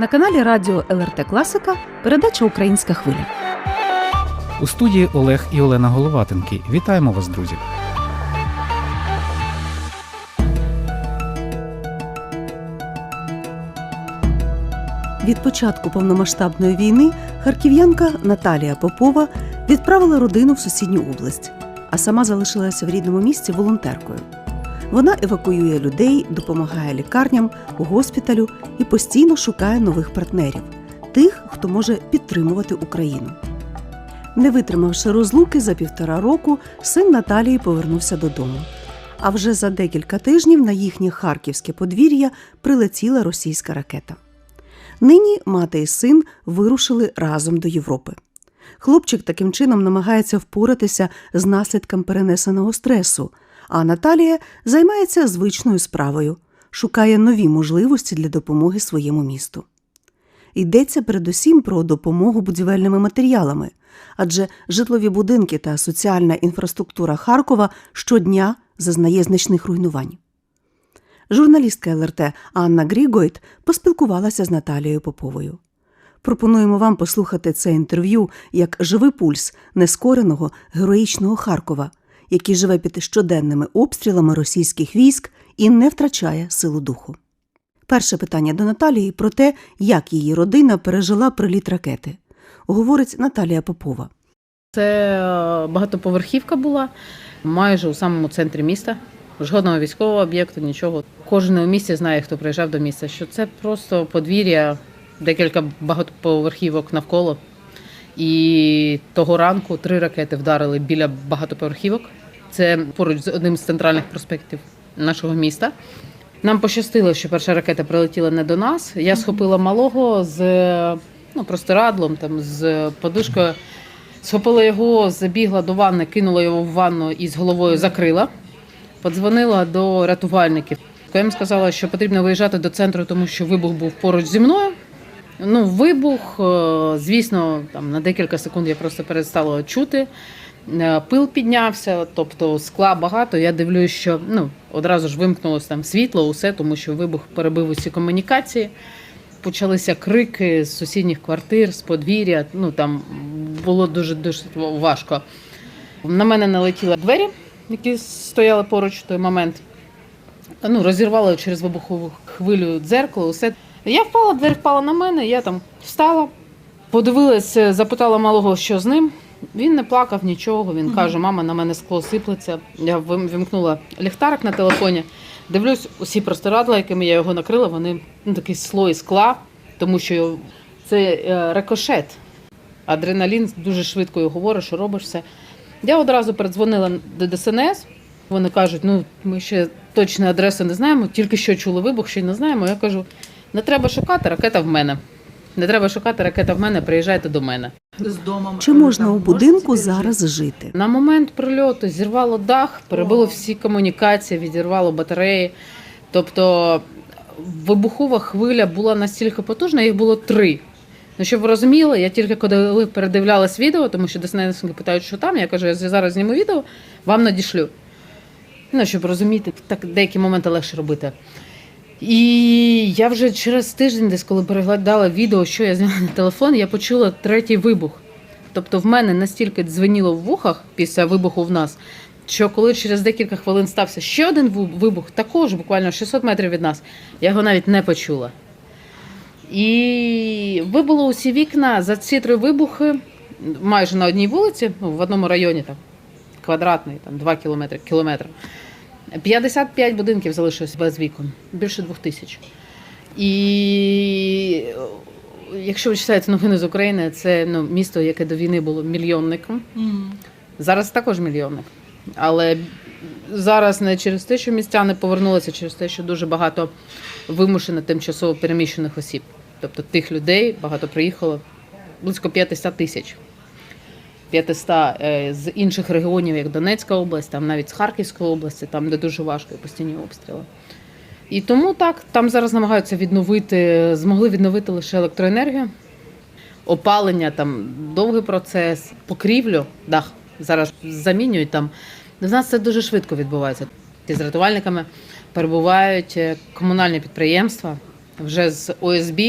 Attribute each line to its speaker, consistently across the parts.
Speaker 1: На каналі Радіо ЛРТ Класика передача Українська хвиля.
Speaker 2: У студії Олег і Олена Головатенки. Вітаємо вас, друзі!
Speaker 1: Від початку повномасштабної війни харків'янка Наталія Попова відправила родину в сусідню область, а сама залишилася в рідному місті волонтеркою. Вона евакуює людей, допомагає лікарням, госпіталю і постійно шукає нових партнерів тих, хто може підтримувати Україну. Не витримавши розлуки за півтора року, син Наталії повернувся додому. А вже за декілька тижнів на їхнє харківське подвір'я прилетіла російська ракета. Нині мати і син вирушили разом до Європи. Хлопчик таким чином намагається впоратися з наслідком перенесеного стресу, а Наталія займається звичною справою, шукає нові можливості для допомоги своєму місту. Йдеться передусім про допомогу будівельними матеріалами, адже житлові будинки та соціальна інфраструктура Харкова щодня зазнає значних руйнувань. Журналістка ЛРТ Анна Грігойт поспілкувалася з Наталією Поповою. Пропонуємо вам послухати це інтерв'ю як живий пульс нескореного героїчного Харкова, який живе під щоденними обстрілами російських військ і не втрачає силу духу. Перше питання до Наталії про те, як її родина пережила приліт ракети. Говорить Наталія Попова.
Speaker 3: Це е, багатоповерхівка була майже у самому центрі міста. Жодного військового об'єкту, нічого. Кожен у місті знає, хто приїжджав до міста, що це просто подвір'я, декілька багатоповерхівок навколо. І того ранку три ракети вдарили біля багатоповерхівок. Це поруч з одним з центральних проспектів нашого міста. Нам пощастило, що перша ракета прилетіла не до нас. Я схопила малого з ну, простирадлом, там, з подушкою. Схопила його, забігла до ванни, кинула його в ванну і з головою закрила. Подзвонила до рятувальників. Я їм сказала, що потрібно виїжджати до центру, тому що вибух був поруч зі мною. Ну, вибух, е, звісно, там на декілька секунд я просто перестала чути. Е, Пил піднявся, тобто скла багато. Я дивлюсь, що ну, одразу ж вимкнулося там світло, усе, тому що вибух перебив усі комунікації. Почалися крики з сусідніх квартир, з подвір'я. Ну там було дуже дуже важко. На мене налетіли двері, які стояли поруч в той момент. Ну, розірвало через вибухову хвилю дзеркало, усе. Я впала, двері впала на мене, я там встала, подивилася, запитала малого, що з ним. Він не плакав нічого. Він каже: мама, на мене скло сиплеться. Я вимкнула ліхтарик на телефоні. Дивлюсь, усі простирадла, якими я його накрила, вони ну, такий слой скла, тому що це е, рикошет. Адреналін дуже швидко його говорить, що робиш все. Я одразу передзвонила до ДСНС. Вони кажуть, ну ми ще точно адресу не знаємо, тільки що чули вибух, ще й не знаємо. Я кажу, не треба шукати, ракета в мене. Не треба шукати, ракета в мене, приїжджайте до мене.
Speaker 4: з домом.
Speaker 1: Чи можна у будинку зараз жити?
Speaker 3: На момент прильоту зірвало дах, перебило всі комунікації, відірвало батареї. Тобто вибухова хвиля була настільки потужна, їх було три. Ну, щоб ви розуміли, я тільки коли передивлялась відео, тому що ДСНСники питають, що там, я кажу, я зараз зніму відео, вам надішлю. Ну, щоб розуміти, так деякі моменти легше робити. І я вже через тиждень, десь коли переглядала відео, що я зняла на телефон, я почула третій вибух. Тобто в мене настільки дзвеніло в вухах після вибуху в нас, що коли через декілька хвилин стався ще один вибух, також буквально 600 метрів від нас, я його навіть не почула. І вибило усі вікна за ці три вибухи майже на одній вулиці, ну, в одному районі там квадратний, там 2 кілометри, кілометр. 55 будинків залишилось без вікон, більше двох тисяч. І е, якщо ви читаєте новини з України, це ну, місто, яке до війни було мільйонником.
Speaker 4: Мгм.
Speaker 3: Зараз також мільйонник. Але зараз не через те, що містяни повернулися, через те, що дуже багато вимушено тимчасово переміщених осіб. Тобто тих людей багато приїхало близько 500 тисяч. 500 е, з інших регіонів, як Донецька область, там навіть з Харківської області, там де дуже важко і постійні обстріли. І тому так, там зараз намагаються відновити, змогли відновити лише електроенергію, опалення, там довгий процес, покрівлю, дах зараз замінюють там. В нас це дуже швидко відбувається. З рятувальниками перебувають е, комунальні підприємства вже з ОСБ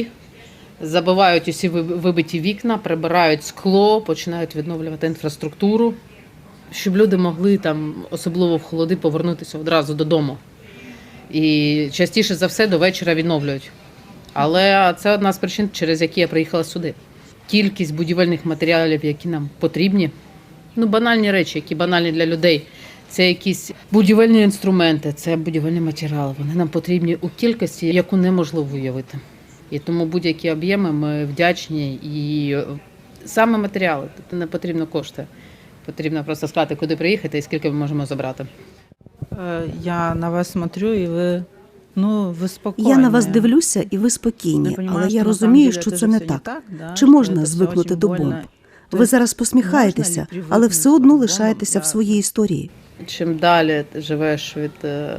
Speaker 3: забивають усі ви- вибиті вікна, прибирають скло, починають відновлювати інфраструктуру, щоб люди могли там, особливо в холоди, повернутися одразу додому. І частіше за все до вечора відновлюють. Але це одна з причин, через які я приїхала сюди. Кількість будівельних матеріалів, які нам потрібні, ну банальні речі, які банальні для людей. Це якісь будівельні інструменти, це будівельні матеріали. Вони нам потрібні у кількості, яку неможливо уявити. І тому будь-які об'єми ми вдячні. І е, саме матеріали, тут не потрібно кошти. Потрібно просто сказати, куди приїхати і скільки ми можемо забрати.
Speaker 4: Э, Я на вас смотрю, и вы, ну, вы спокойны.
Speaker 1: Я на вас дивлюся, і ви спокійні, але я розумію, що це не так. Чи можна звикнути до бомб? Ви зараз посміхаєтеся, але все одно лишаєтеся в своїй історії.
Speaker 3: Чим далі ти живеш від е,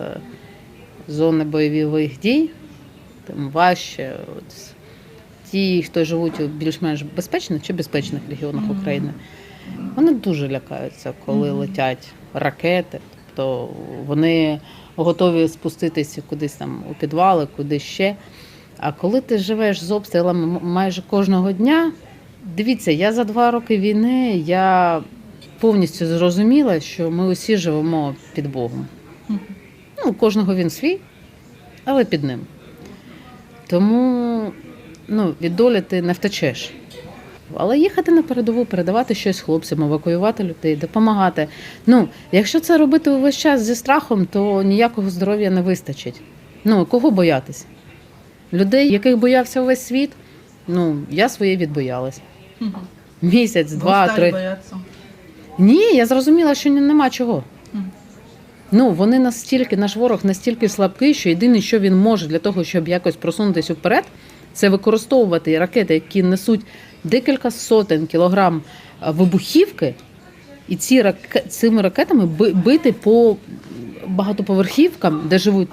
Speaker 3: зони бойових дій, тим важче. От, ті, хто живуть у більш-менш безпечних чи безпечних регіонах. України, вони дуже лякаються, коли летять ракети. Тобто вони готові спуститися кудись там у підвали, куди ще. А коли ти живеш з обстрілами майже кожного дня, дивіться, я за два роки війни я повністю зрозуміла, що ми усі живемо під Богом. Ну, кожного він свій, але під ним. Тому ну, від долі ти не втечеш. Але їхати на передову, передавати щось хлопцям, евакуювати людей, допомагати. Ну, якщо це робити увесь час зі страхом, то ніякого здоров'я не вистачить. Ну, кого боятись? Людей, яких боявся весь світ, ну, я своє відбоялась. Місяць, два, три.
Speaker 4: бояться.
Speaker 3: Ні, я зрозуміла, що нема чого. Ну, вони настільки, наш ворог настільки слабкий, що єдине, що він може для того, щоб якось просунутися вперед, це використовувати ракети, які несуть декілька сотень кілограм вибухівки, і ці раке... цими ракетами би- бити по багатоповерхівкам, де живуть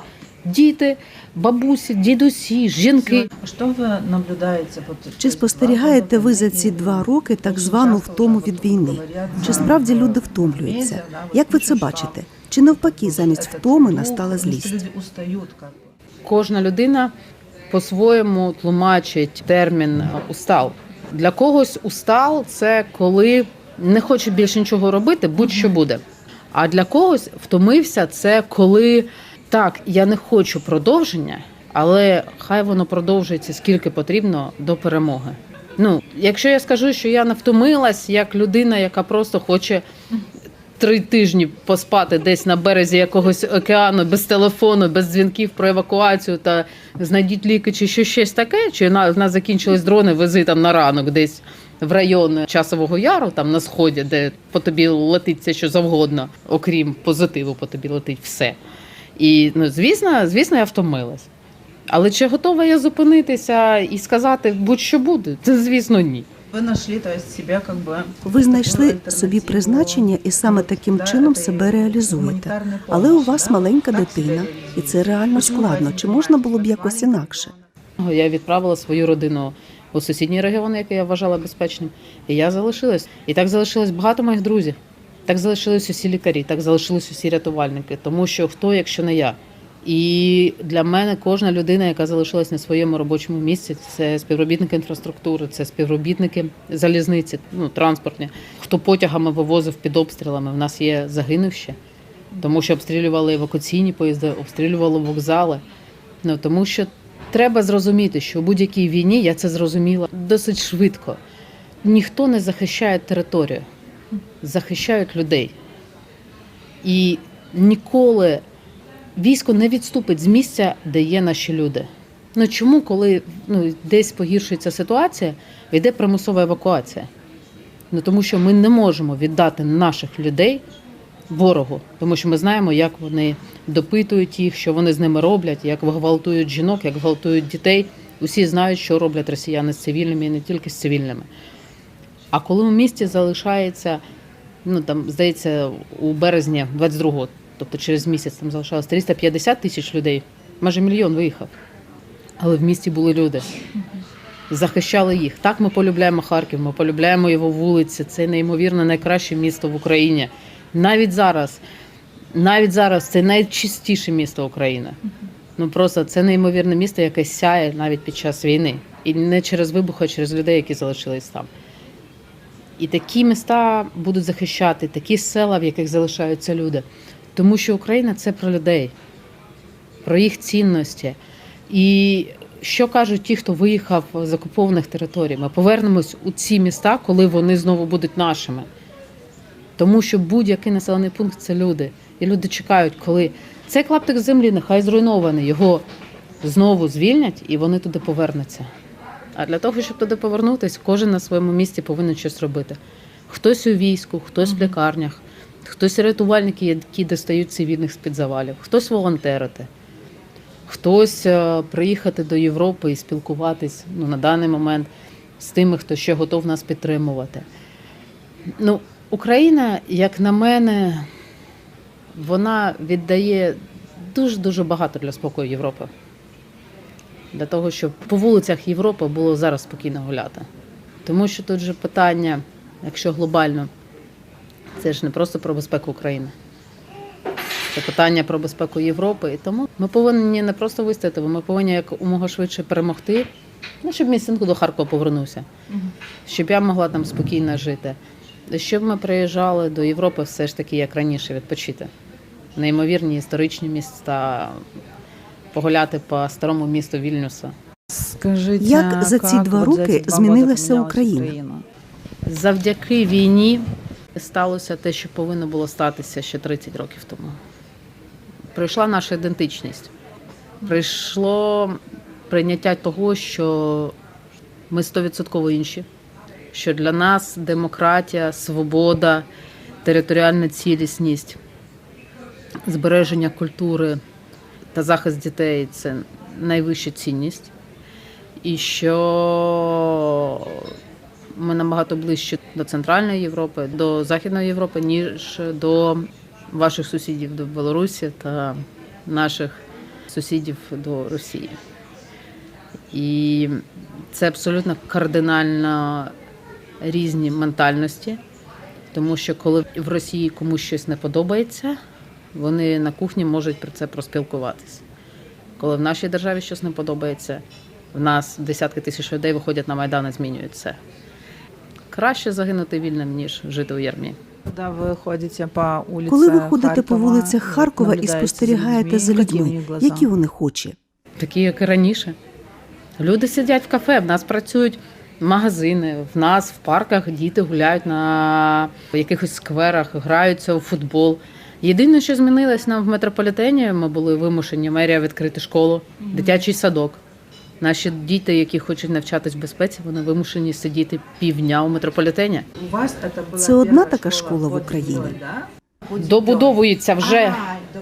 Speaker 3: діти, бабусі, дідусі, жінки.
Speaker 4: Що ви наблюдаєте?
Speaker 1: Чи
Speaker 4: тобто,
Speaker 1: спостерігаєте ви за ці два роки так звану втому від війни? Чи справді люди втомлюються? Як ви це бачите? Чи навпаки, замість втоми настала злість?
Speaker 3: Кожна людина по-своєму тлумачить термін устал. Для когось устал це коли не хоче більше нічого робити, будь-що буде. А для когось втомився це коли так, я не хочу продовження, але хай воно продовжується скільки потрібно до перемоги. Ну, якщо я скажу, що я не втомилась як людина, яка просто хоче три тижні поспати десь на березі якогось океану без телефону, без дзвінків про евакуацію та знайдіть ліки чи що щось таке, чи на в нас закінчились дрони, вези там на ранок десь в район часового яру, там на сході, де по тобі летить все, що завгодно, окрім позитиву, по тобі летить все. І ну, звісно, звісно, я втомилась. Але чи готова я зупинитися і сказати будь-що буде? Це звісно ні.
Speaker 4: Ви знайшли то есть, себе как бы
Speaker 1: Ви знайшли собі призначення і саме таким чином себе реалізуєте. Але у вас маленька дитина, і це реально складно. Чи можна було б якось інакше?
Speaker 3: Я відправила свою родину у сусідній регіон, який я вважала безпечним. І я залишилась. І так залишилось багато моїх друзів. Так залишились усі лікарі, так залишились усі рятувальники. Тому що хто, якщо не я? І для мене кожна людина, яка залишилась на своєму робочому місці, це співробітники інфраструктури, це співробітники залізниці, ну транспортні. Хто потягами вивозив під обстрілами? В нас є загинувші, тому що обстрілювали евакуаційні поїзди, обстрілювали вокзали. Ну тому що треба зрозуміти, що у будь-якій війні я це зрозуміла досить швидко. Ніхто не захищає територію, захищають людей. І ніколи військо не відступить з місця, де є наші люди. Ну чому, коли ну, десь погіршується ситуація, йде примусова евакуація? Ну тому що ми не можемо віддати наших людей ворогу, тому що ми знаємо, як вони допитують їх, що вони з ними роблять, як гвалтують жінок, як гвалтують дітей. Усі знають, що роблять росіяни з цивільними і не тільки з цивільними. А коли у місті залишається, ну там здається, у березні 22-го, тобто через місяць там залишалось 350 тисяч людей, майже мільйон виїхав. Але в місті були люди. Захищали їх. Так ми полюбляємо Харків, ми полюбляємо його вулиці. Це неймовірно найкраще місто в Україні. Навіть зараз, навіть зараз це найчистіше місто України. Ну просто це неймовірне місто, яке сяє навіть під час війни. І не через вибух, а через людей, які залишились там. І такі міста будуть захищати, такі села, в яких залишаються люди. Тому що Україна це про людей, про їх цінності. І що кажуть ті, хто виїхав з окупованих територій? Ми повернемось у ці міста, коли вони знову будуть нашими. Тому що будь-який населений пункт це люди. І люди чекають, коли цей клаптик землі нехай зруйнований, його знову звільнять і вони туди повернуться. А для того, щоб туди повернутися, кожен на своєму місці повинен щось робити. Хтось у війську, хтось в лікарнях, хтось рятувальники, які достають цивільних з-під завалів, хтось волонтерити, хтось е, приїхати до Європи і спілкуватись ну, на даний момент з тими, хто ще готов нас підтримувати. Ну, Україна, як на мене, вона віддає дуже-дуже багато для спокою Європи. Для того, щоб по вулицях Європи було зараз спокійно гуляти. Тому що тут же питання, якщо глобально, це ж не просто про безпеку України. Це питання про безпеку Європи. І тому ми повинні не просто вистояти, ми повинні якомога швидше перемогти, ну, щоб мій син до Харкова повернувся, щоб я могла там спокійно жити. Щоб ми приїжджали до Європи все ж таки, як раніше, відпочити. Неймовірні історичні міста, погуляти по старому місту Вільнюса.
Speaker 4: Скажите,
Speaker 1: Як за ці два роки змінилася Україна?
Speaker 3: Завдяки війні сталося те, що повинно було статися ще 30 років тому. Прийшла наша ідентичність. Прийшло прийняття того, що ми 100% інші, що для нас демократія, свобода, територіальна цілісність, збереження культури та захист дітей це найвища цінність. І що ми набагато ближче до Центральної Європи, до Західної Європи, ніж до ваших сусідів до Білорусі та наших сусідів до Росії. І це абсолютно кардинально різні ментальності, тому що коли в Росії комусь щось не подобається, вони на кухні можуть про це проспілкуватися. Коли в нашій державі щось не подобається, в нас десятки тисяч людей виходять на Майдан і змінюють це. Краще загинути вільним, ніж жити у ярмі.
Speaker 4: Когда вы ходите по улице
Speaker 1: Коли ви ходите по вулицях Харкова і спостерігаєте за людьми, які вони хочі?
Speaker 3: Такі, як і раніше. Люди сидять в кафе, в нас працюють магазини, в нас в парках діти гуляють на якихось скверах, граються у футбол. Єдине, що змінилось нам в метрополітені, ми були вимушені мерія відкрити школу, дитячий садок. Наші діти, які хочуть навчатись в безпеці, вони вимушені сидіти півдня у метрополітені.
Speaker 1: Це одна така
Speaker 4: школа
Speaker 1: в Україні?
Speaker 3: Добудовується вже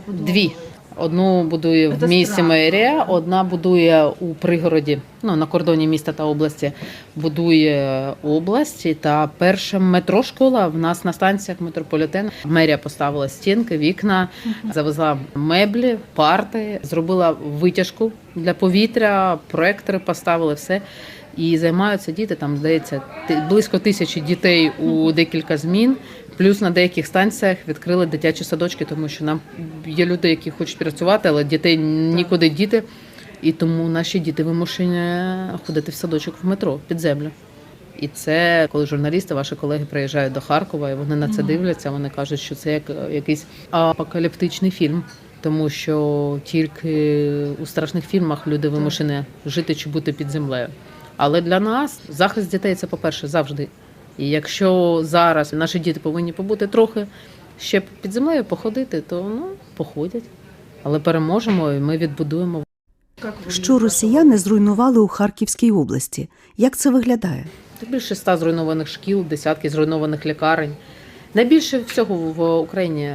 Speaker 3: дві. Одну будує в місті мерія, одна будує у пригороді, ну на кордоні міста та області. Будує області. Та перша метрошкола в нас на станціях метрополітен. Мерія поставила стінки, вікна, завезла меблі, парти, зробила витяжку для повітря, проектори поставили все. І займаються діти. Там здається близько тисячі дітей у декілька змін. Плюс на деяких станціях відкрили дитячі садочки, тому що нам є люди, які хочуть працювати, але дітей нікуди діти. І тому наші діти вимушені ходити в садочок в метро під землю. І це коли журналісти, ваші колеги приїжджають до Харкова, і вони на це дивляться. Вони кажуть, що це як е, якийсь апокаліптичний фільм, тому що тільки у страшних фільмах люди вимушені жити чи бути під землею. Але для нас захист дітей це, по-перше, завжди. І якщо зараз наші діти повинні побути трохи ще під землею, походити, то ну походять. Але переможемо, і ми відбудуємо
Speaker 1: Що росіяни зруйнували у Харківській області? Як це виглядає?
Speaker 3: Більше ста зруйнованих шкіл, десятки зруйнованих лікарень. Найбільше всього в Україні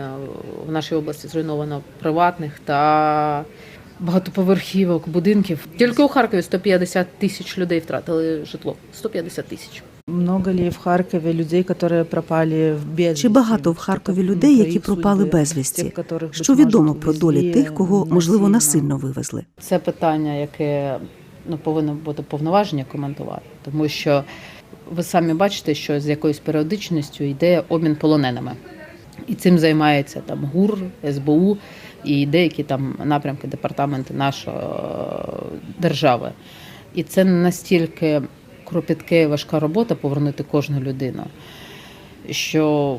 Speaker 3: в нашій області зруйновано приватних та багатоповерхівок, будинків. Тільки у Харкові 150 тисяч людей втратили житло. 150 тисяч.
Speaker 4: Много ли в Харкові людей, які пропали в безвісті?
Speaker 1: Чи багато в Харкові людей, які пропали безвісті? Що відомо про долі тих, кого можливо насильно вивезли?
Speaker 3: Це питання, яке ну, повинно бути повноваження коментувати, тому що ви самі бачите, що з якоюсь періодичністю йде обмін полоненими. І цим займається там ГУР, СБУ і деякі там напрямки департаменти нашої е, держави. І це настільки кропітка і важка робота повернути кожну людину, що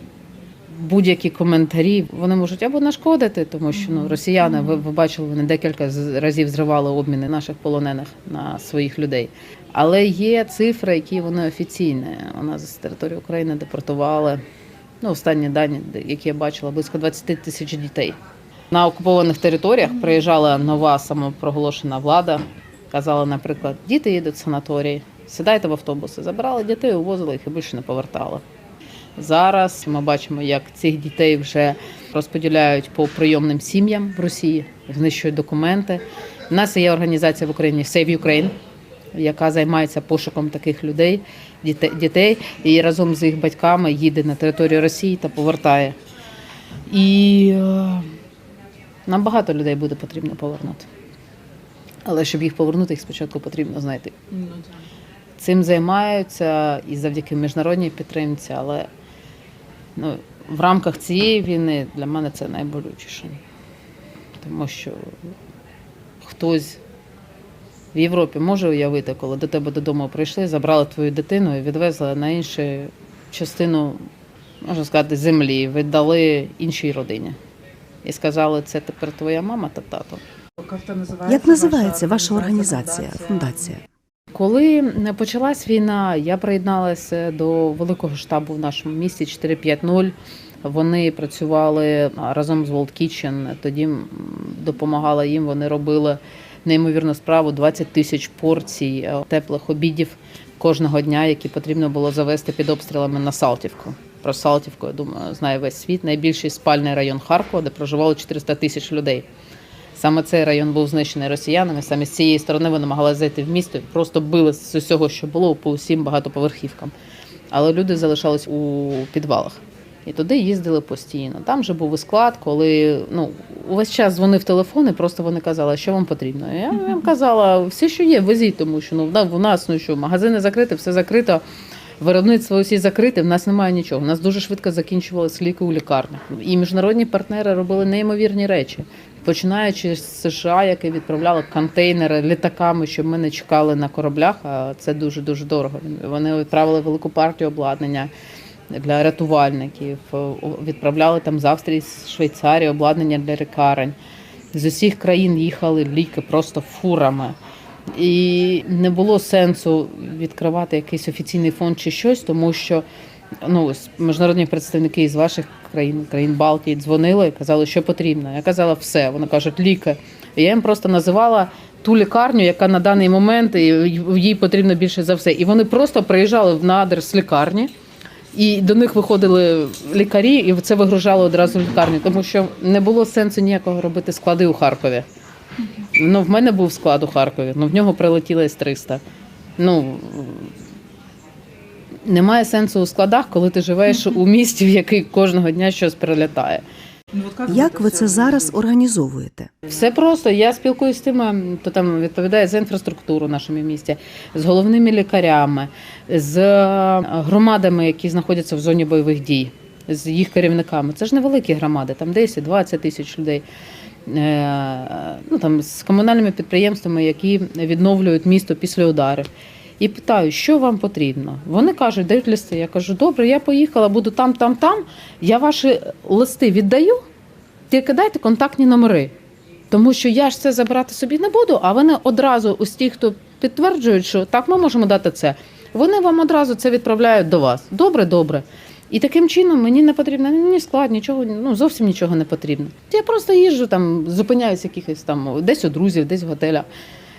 Speaker 3: будь-які коментарі вони можуть або нашкодити, тому що ну, росіяни, ви, ви бачили, вони декілька разів зривали обміни наших полонених на своїх людей. Але є цифри, які вони офіційні. У нас з території України депортували ну, останні дані, які я бачила, близько 20 тисяч дітей. На окупованих територіях приїжджала нова самопроголошена влада. Казала, наприклад, діти їдуть в санаторій, сідайте в автобуси, забирали дітей, увозили їх і більше не повертали. Зараз ми бачимо, як цих дітей вже розподіляють по прийомним сім'ям в Росії, знищують документи. У нас є організація в Україні Save Ukraine, яка займається пошуком таких людей, дітей, і разом з їх батьками їде на територію Росії та повертає. І е, нам багато людей буде потрібно повернути. Але щоб їх повернути, їх спочатку потрібно знайти. Цим займаються і завдяки міжнародній підтримці, але ну, в рамках цієї війни для мене це найболючіше. Тому що хтось в Європі може уявити, коли до тебе додому прийшли, забрали твою дитину і відвезли на іншу частину, можна сказати, землі, віддали іншій родині. І сказали, це тепер твоя мама та тато.
Speaker 1: Як називається ваша організація, фундація?
Speaker 3: Коли почалась війна, я приєдналася до великого штабу в нашому місті 450. Вони працювали разом з World Kitchen, Тоді допомагала їм. Вони робили неймовірну справу 20 тисяч порцій е, теплих обідів кожного дня, які потрібно було завести під обстрілами на Салтівку. Про Салтівку, я думаю, знає весь світ. Найбільший спальний район Харкова, де проживало 400 тисяч людей. Саме цей район був знищений росіянами. Саме з цієї сторони вони намагалися зайти в місто просто били з усього, що було по усім багатоповерхівкам. Але люди залишались у підвалах. І туди їздили постійно. Там же був і склад, коли ну увесь час дзвонив телефон, і просто вони казали, що вам потрібно. Я їм казала, все, що є, везіть, тому що ну в нас ну що, магазини закриті, все закрито. Виробництво усі закрите, в нас немає нічого. У нас дуже швидко закінчувалися ліки у лікарнях. І міжнародні партнери робили неймовірні речі, починаючи з США, які відправляли контейнери літаками, щоб ми не чекали на кораблях. А це дуже дуже дорого. Вони відправили велику партію обладнання для рятувальників, відправляли там з Австрії, з Швейцарії обладнання для лікарень. З усіх країн їхали ліки просто фурами. І не було сенсу відкривати якийсь офіційний фонд чи щось, тому що ну, міжнародні представники із ваших країн, країн Балтії, дзвонили і казали, що потрібно. Я казала, все. Вони кажуть, ліки. Я їм просто називала ту лікарню, яка на даний момент їй потрібно більше за все. І вони просто приїжджали надр з лікарні. І до них виходили лікарі, і це вигружало одразу в лікарню, тому що не було сенсу ніякого робити склади у Харкові. Ну, в мене був склад у Харкові, ну в нього прилетіло С-300. Ну немає сенсу у складах, коли ти живеш у місті, в який кожного дня щось прилітає.
Speaker 1: Як ви це зараз організовуєте?
Speaker 3: Все просто. Я спілкуюся з тими, хто там відповідає за інфраструктуру в нашому місті, з головними лікарями, з громадами, які знаходяться в зоні бойових дій, з їх керівниками. Це ж невеликі громади, там 10-20 тисяч людей. Е, Ну там з комунальними підприємствами, які відновлюють місто після ударів. І питаю, що вам потрібно. Вони кажуть, дають листи. Я кажу, добре, я поїхала, буду там, там, там. Я ваші листи віддаю, тільки дайте контактні номери. Тому що я ж це забирати собі не буду, а вони одразу, ось ті, хто підтверджують, що так, ми можемо дати це. Вони вам одразу це відправляють до вас. Добре, добре. І таким чином мені не потрібно ні склад, нічого, ну зовсім нічого не потрібно. Я просто їжджу там, зупиняюсь якихось там десь у друзів, десь в готелях.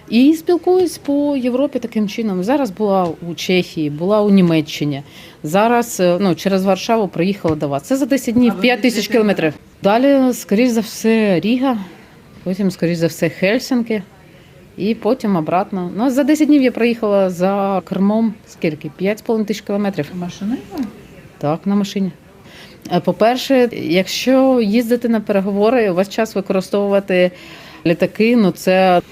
Speaker 3: І спілкуюсь по Європі таким чином. Зараз була у Чехії, була у Німеччині. Зараз е, ну, через Варшаву приїхала до вас. Це за 10 днів, 5 тисяч кілометрів. Далі, скоріш за все, Ріга, потім, скоріш за все, Хельсинки, і потім обратно. Ну, за 10 днів я приїхала за кермом скільки? 5,5 тисяч кілометрів.
Speaker 4: Машиною?
Speaker 3: Так, на машині. Е, По-перше, якщо їздити на переговори, у вас час використовувати літаки, ну це,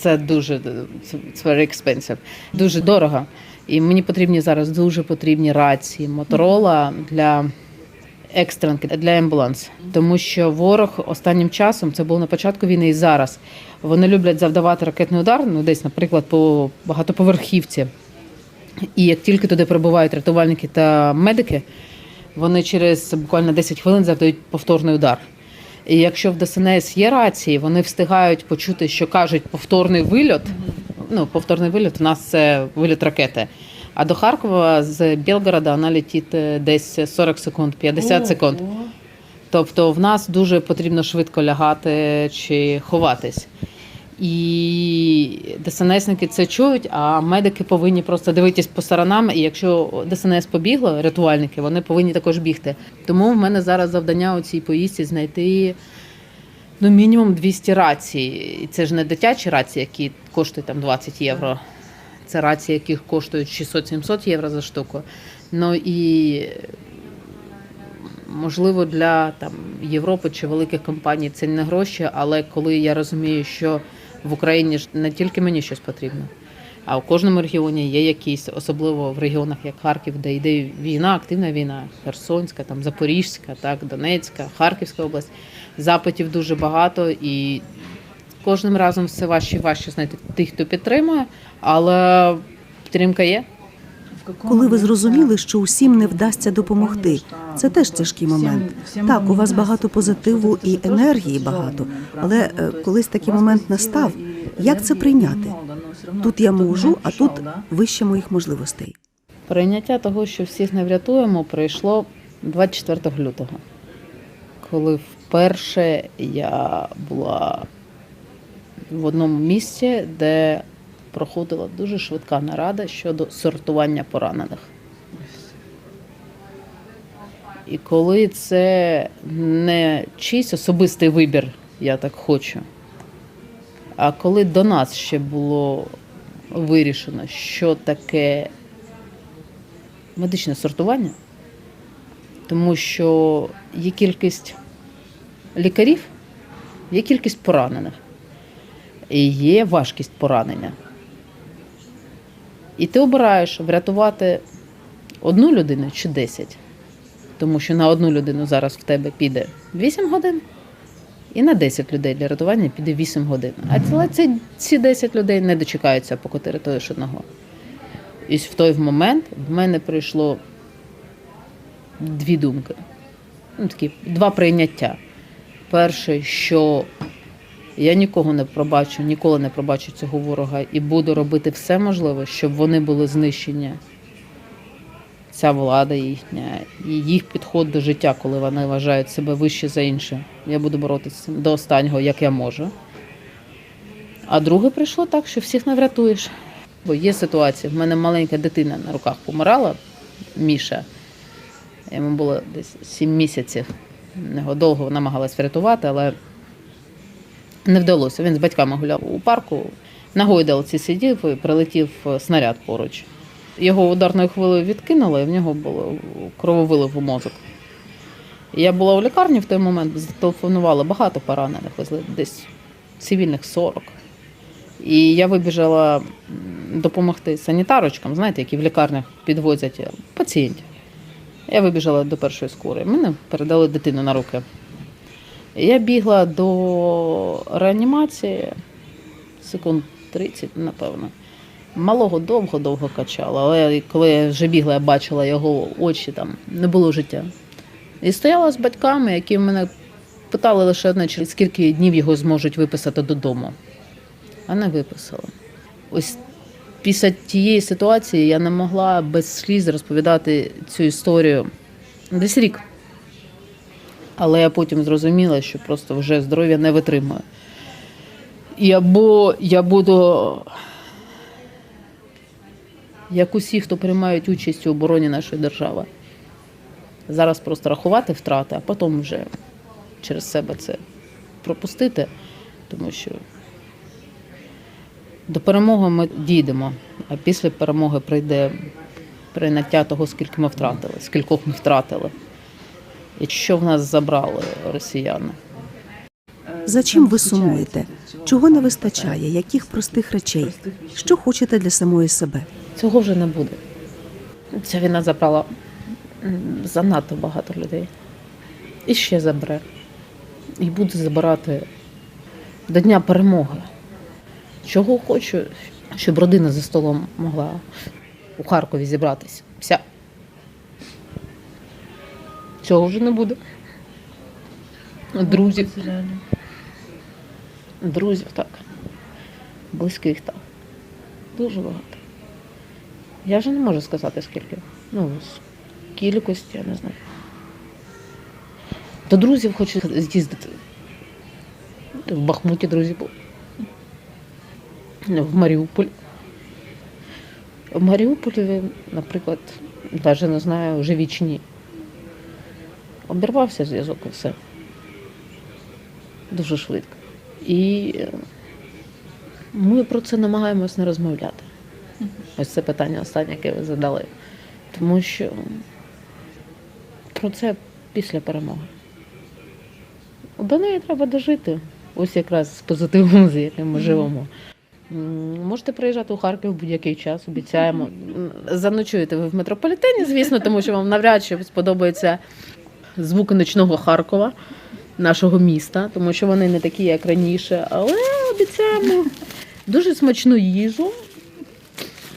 Speaker 3: це дуже це це very expensive, дуже дорого. І мені потрібні зараз дуже потрібні рації Моторола для екстренки для амбуланс, тому що ворог останнім часом це було на початку війни і зараз. Вони люблять завдавати ракетний удар, ну десь, наприклад, по багатоповерхівці. І як тільки туди прибувають рятувальники та медики, вони через буквально 10 хвилин завдають повторний удар. І якщо в ДСНС є рації, вони встигають почути, що кажуть повторний вильот. Ну, повторний вильот у нас це вильот ракети. А до Харкова з Білгорода вона летить е, десь 40 секунд, 50 секунд. Тобто в нас дуже потрібно швидко лягати чи ховатись. І ДСНСники це чують, а медики повинні просто дивитись по сторонам. І якщо ДСНС побігло, рятувальники, вони повинні також бігти. Тому в мене зараз завдання у цій поїздці знайти ну, мінімум 200 рацій. І це ж не дитячі рації, які коштують там 20 євро. Це рації, які коштують 600-700 євро за штуку. Ну і можливо для там Європи чи великих компаній це не гроші, але коли я розумію, що в Україні ж не тільки мені щось потрібно, а у кожному регіоні є якісь, особливо в регіонах як Харків, де йде війна, активна війна, Херсонська, там Запорізька, так, Донецька, Харківська область. Запитів дуже багато і кожним разом все важче і важче знайти тих, хто підтримує, але підтримка є.
Speaker 1: Коли ви зрозуміли, що усім не вдасться допомогти, це теж тяжкий момент. Так, у вас багато позитиву і енергії багато, але е, колись такий момент настав. Як це прийняти? Тут я можу, а тут вище моїх можливостей.
Speaker 3: Прийняття того, що всіх не врятуємо, прийшло 24 лютого, коли вперше я була в одному місці, де проходила дуже швидка нарада щодо сортування поранених. І коли це не чийсь особистий вибір, я так хочу. А коли до нас ще було вирішено, що таке медичне сортування, тому що є кількість лікарів, є кількість поранених, і є важкість поранення. І ти обираєш врятувати одну людину чи 10. Тому що на одну людину зараз в тебе піде 8 годин, і на 10 людей для рятування піде 8 годин. А ці, ці 10 людей не дочекаються, поки ти рятуєш одного. І в той момент в мене прийшло дві думки. Ну, такі, два прийняття. Перше, що я нікого не пробачу, ніколи не пробачу цього ворога і буду робити все можливе, щоб вони були знищені. Ця влада їхня і їх підход до життя, коли вони вважають себе вище за інше. Я буду боротися до останнього, як я можу. А друге прийшло так, що всіх не врятуєш. Бо є ситуація, в мене маленька дитина на руках помирала, Міша. Йому було десь 7 місяців. Його довго намагалась врятувати, але не вдалося. Він з батьками гуляв у парку, на гойдалці сидів і прилетів снаряд поруч. Його ударною хвилею відкинуло, і в нього було крововилив у мозок. Я була у лікарні в той момент, зателефонувала багато поранених, везли десь цивільних 40. І я вибіжала допомогти санітарочкам, знаєте, які в лікарнях підвозять е, пацієнтів. Я вибіжала до першої скори. Мене передали дитину на руки. Я бігла до реанімації секунд 30, напевно. Малого довго-довго качала, але коли я вже бігла, я бачила його очі, там не було життя. І стояла з батьками, які мене питали лише одне, скільки днів його зможуть виписати додому. А не виписали. Ось після тієї ситуації я не могла без сліз розповідати цю історію десь рік. Але я потім зрозуміла, що просто вже здоров'я не витримує. І або я буду, як усі, хто приймають участь у обороні нашої держави, зараз просто рахувати втрати, а потім вже через себе це пропустити, тому що до перемоги ми дійдемо, а після перемоги прийде прийняття того, скільки ми втратили, скількох ми втратили. І що в нас забрали росіяни.
Speaker 1: За чим ви сумуєте? Чого не вистачає? Яких простих речей? Що хочете для самої себе?
Speaker 3: Цього вже не буде. Ця війна забрала занадто багато людей. і ще забере. І буде забирати до Дня перемоги. Чого хочу, щоб родина за столом могла у Харкові зібратися. Вся. Цього вже не буде. Друзів. Друзів так. Близьких так. Дуже багато. Я вже не можу сказати скільки. Ну, з кількості, я не знаю. До друзів хочу з'їздити. В Бахмуті друзі були. В Маріуполі. В Маріуполі, наприклад, навіть не знаю, живі чи ні. Обірвався зв'язок і все. Дуже швидко. І е, ми про це намагаємось не розмовляти. Ось це питання останнє, яке ви задали. Тому що про це після перемоги. До неї треба дожити. Ось якраз з позитивом, з яким ми живемо. Можете приїжджати у Харків будь-який час, обіцяємо. Заночуєте ви в метрополітені, звісно, тому що вам навряд чи сподобаються звуки ночного Харкова, нашого міста, тому що вони не такі, як раніше. Але обіцяємо дуже смачну їжу,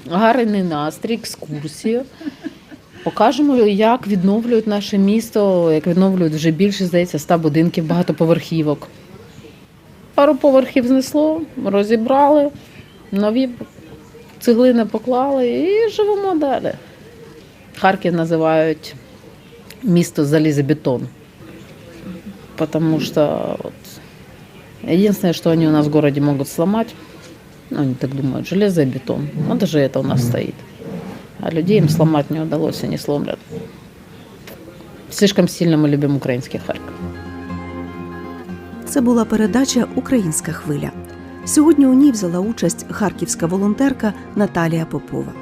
Speaker 3: гарний настрій, екскурсію. Покажемо, як відновлюють наше місто, як відновлюють вже більше, здається, ста будинків, багатоповерхівок. Пару поверхів знесло, розібрали, нові цеглини поклали і живемо далі. Харків називають місто залізобетон. Потому что вот, единственное, что они у нас в городе могут сломать, ну, они так думают, железо и бетон. Ну, даже это у нас стоит. А людей им сломать не удалось, они сломлят. Слишком сильно мы любим украинский Харьков.
Speaker 1: Це була передача Українська хвиля. Сьогодні у ній взяла участь харківська волонтерка Наталія Попова.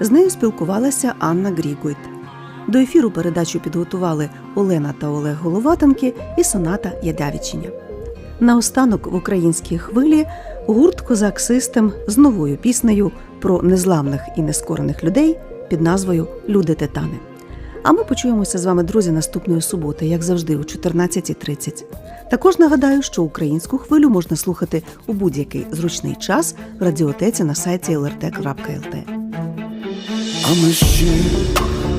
Speaker 1: З нею спілкувалася Анна Грігойт. До ефіру передачу підготували Олена та Олег Головатенки і Соната Ядявічиня. Наостанок в українській хвилі гурт Козак Систем з новою піснею про незламних і нескорених людей під назвою Люди Титани. А ми почуємося з вами, друзі, наступної суботи, як завжди, о 14.30. Також нагадаю, що українську хвилю можна слухати у будь-який зручний час в радіотеці на сайті lrt.lt.
Speaker 5: А ми ще,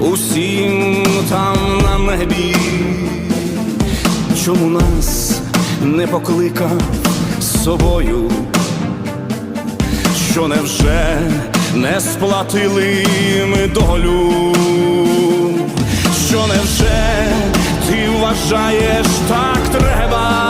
Speaker 5: усім там на небі, чому нас не покликав з собою, що невже не сплатили ми долю, що невже ти вважаєш так треба,